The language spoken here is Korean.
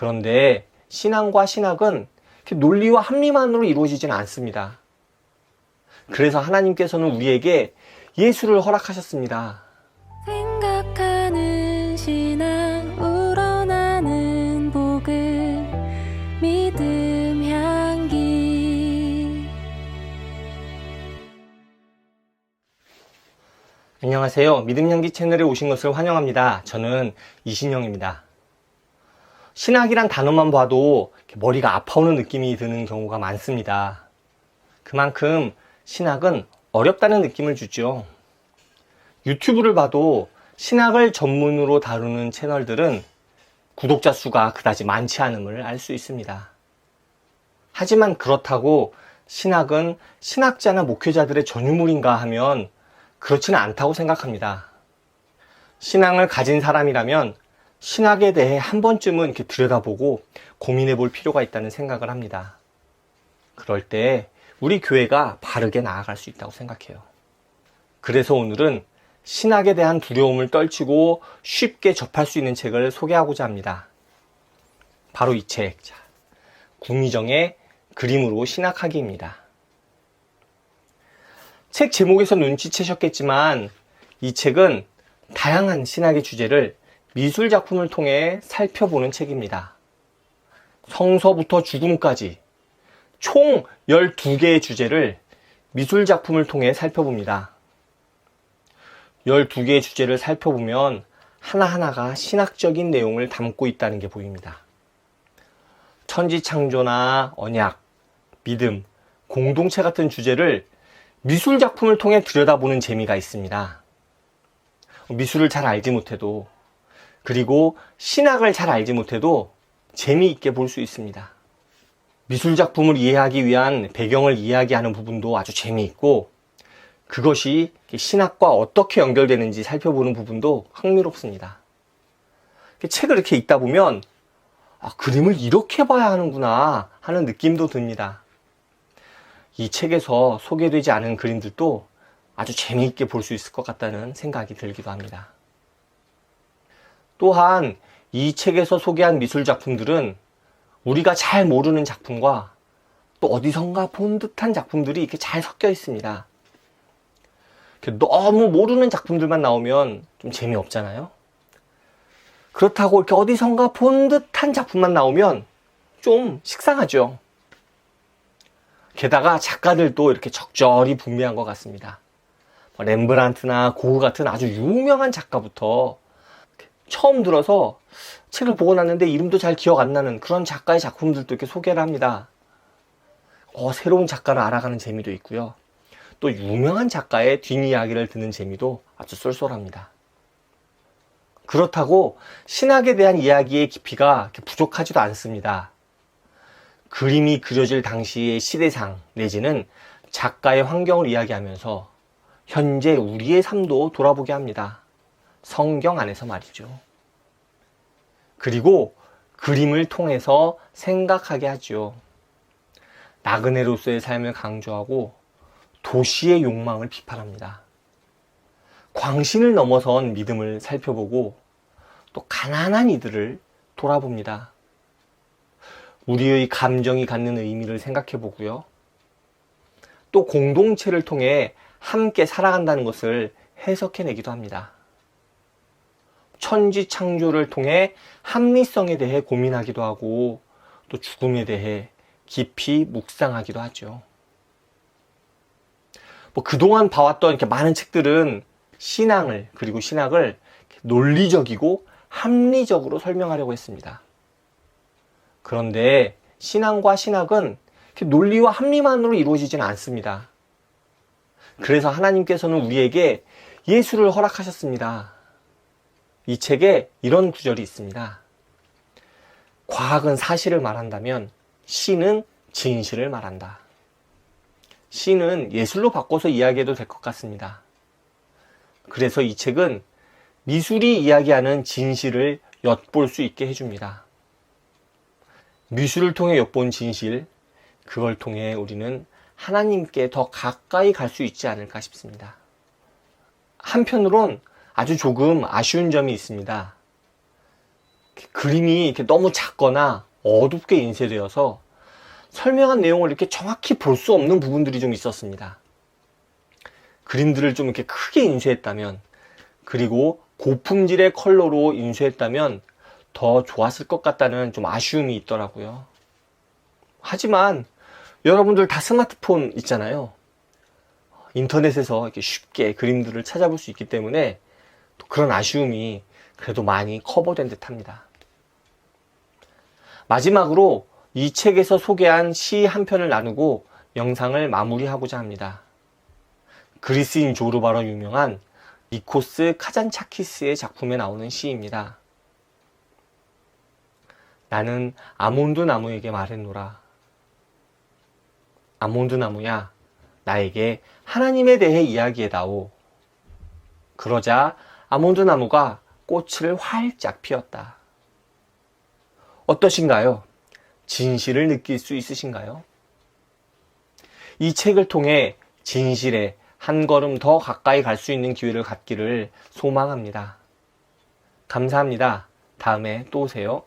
그런데 신앙과 신학은 논리와 합리만으로 이루어지지는 않습니다. 그래서 하나님께서는 우리에게 예수를 허락하셨습니다. 생각하는 신앙 우러나는 복음 믿음 향기 안녕하세요. 믿음 향기 채널에 오신 것을 환영합니다. 저는 이신영입니다. 신학이란 단어만 봐도 머리가 아파오는 느낌이 드는 경우가 많습니다. 그만큼 신학은 어렵다는 느낌을 주죠. 유튜브를 봐도 신학을 전문으로 다루는 채널들은 구독자 수가 그다지 많지 않음을 알 수 있습니다. 하지만 그렇다고 신학은 신학자나 목회자들의 전유물인가 하면 그렇지는 않다고 생각합니다. 신앙을 가진 사람이라면 신학에 대해 한 번쯤은 이렇게 들여다보고 고민해 볼 필요가 있다는 생각을 합니다. 그럴 때 우리 교회가 바르게 나아갈 수 있다고 생각해요. 그래서 오늘은 신학에 대한 두려움을 떨치고 쉽게 접할 수 있는 책을 소개하고자 합니다. 바로 이 책, 자, 구미정의 그림으로 신학하기입니다. 책 제목에서 눈치채셨겠지만 이 책은 다양한 신학의 주제를 미술 작품을 통해 살펴보는 책입니다. 성서부터 죽음까지 총 12개의 주제를 미술 작품을 통해 살펴봅니다. 12개의 주제를 살펴보면 하나하나가 신학적인 내용을 담고 있다는 게 보입니다. 천지창조나 언약, 믿음, 공동체 같은 주제를 미술 작품을 통해 들여다보는 재미가 있습니다. 미술을 잘 알지 못해도 그리고 신학을 잘 알지 못해도 재미있게 볼 수 있습니다. 미술 작품을 이해하기 위한 배경을 이야기하는 부분도 아주 재미있고 그것이 신학과 어떻게 연결되는지 살펴보는 부분도 흥미롭습니다. 책을 이렇게 읽다 보면 아, 그림을 이렇게 봐야 하는구나 하는 느낌도 듭니다. 이 책에서 소개되지 않은 그림들도 아주 재미있게 볼 수 있을 것 같다는 생각이 들기도 합니다. 또한 이 책에서 소개한 미술 작품들은 우리가 잘 모르는 작품과 또 어디선가 본 듯한 작품들이 이렇게 잘 섞여 있습니다. 너무 모르는 작품들만 나오면 좀 재미없잖아요. 그렇다고 이렇게 어디선가 본 듯한 작품만 나오면 좀 식상하죠. 게다가 작가들도 이렇게 적절히 분명한 것 같습니다. 뭐 렘브란트나 고흐 같은 아주 유명한 작가부터 처음 들어서 책을 보고 났는데 이름도 잘 기억 안 나는 그런 작가의 작품들도 이렇게 소개를 합니다. 어, 새로운 작가를 알아가는 재미도 있고요. 또 유명한 작가의 뒷이야기를 듣는 재미도 아주 쏠쏠합니다. 그렇다고 신학에 대한 이야기의 깊이가 부족하지도 않습니다. 그림이 그려질 당시의 시대상 내지는 작가의 환경을 이야기하면서 현재 우리의 삶도 돌아보게 합니다. 성경 안에서 말이죠. 그리고 그림을 통해서 생각하게 하죠. 나그네로서의 삶을 강조하고 도시의 욕망을 비판합니다. 광신을 넘어선 믿음을 살펴보고 또 가난한 이들을 돌아봅니다. 우리의 감정이 갖는 의미를 생각해 보고요. 또 공동체를 통해 함께 살아간다는 것을 해석해 내기도 합니다. 천지 창조를 통해 합리성에 대해 고민하기도 하고 또 죽음에 대해 깊이 묵상하기도 하죠. 뭐 그동안 봐왔던 이렇게 많은 책들은 신앙을 그리고 신학을 논리적이고 합리적으로 설명하려고 했습니다. 그런데 신앙과 신학은 논리와 합리만으로 이루어지지는 않습니다. 그래서 하나님께서는 우리에게 예수를 허락하셨습니다. 이 책에 이런 구절이 있습니다. 과학은 사실을 말한다면 신은 진실을 말한다. 신은 예술로 바꿔서 이야기해도 될 것 같습니다. 그래서 이 책은 미술이 이야기하는 진실을 엿볼 수 있게 해줍니다. 미술을 통해 엿본 진실, 그걸 통해 우리는 하나님께 더 가까이 갈 수 있지 않을까 싶습니다. 한편으론 아주 조금 아쉬운 점이 있습니다. 그림이 이렇게 너무 작거나 어둡게 인쇄되어서 설명한 내용을 이렇게 정확히 볼 수 없는 부분들이 좀 있었습니다. 그림들을 좀 이렇게 크게 인쇄했다면, 그리고 고품질의 컬러로 인쇄했다면 더 좋았을 것 같다는 좀 아쉬움이 있더라고요. 하지만 여러분들 다 스마트폰 있잖아요. 인터넷에서 이렇게 쉽게 그림들을 찾아볼 수 있기 때문에 또 그런 아쉬움이 그래도 많이 커버된 듯 합니다. 마지막으로 이 책에서 소개한 시 한 편을 나누고 영상을 마무리하고자 합니다. 그리스인 조르바로 유명한 니코스 카잔차키스의 작품에 나오는 시입니다. 나는 아몬드 나무에게 말했노라. 아몬드 나무야, 나에게 하나님에 대해 이야기해다오. 그러자 아몬드 나무가 꽃을 활짝 피웠다. 어떠신가요? 진실을 느낄 수 있으신가요? 이 책을 통해 진실에 한 걸음 더 가까이 갈 수 있는 기회를 갖기를 소망합니다. 감사합니다. 다음에 또 오세요.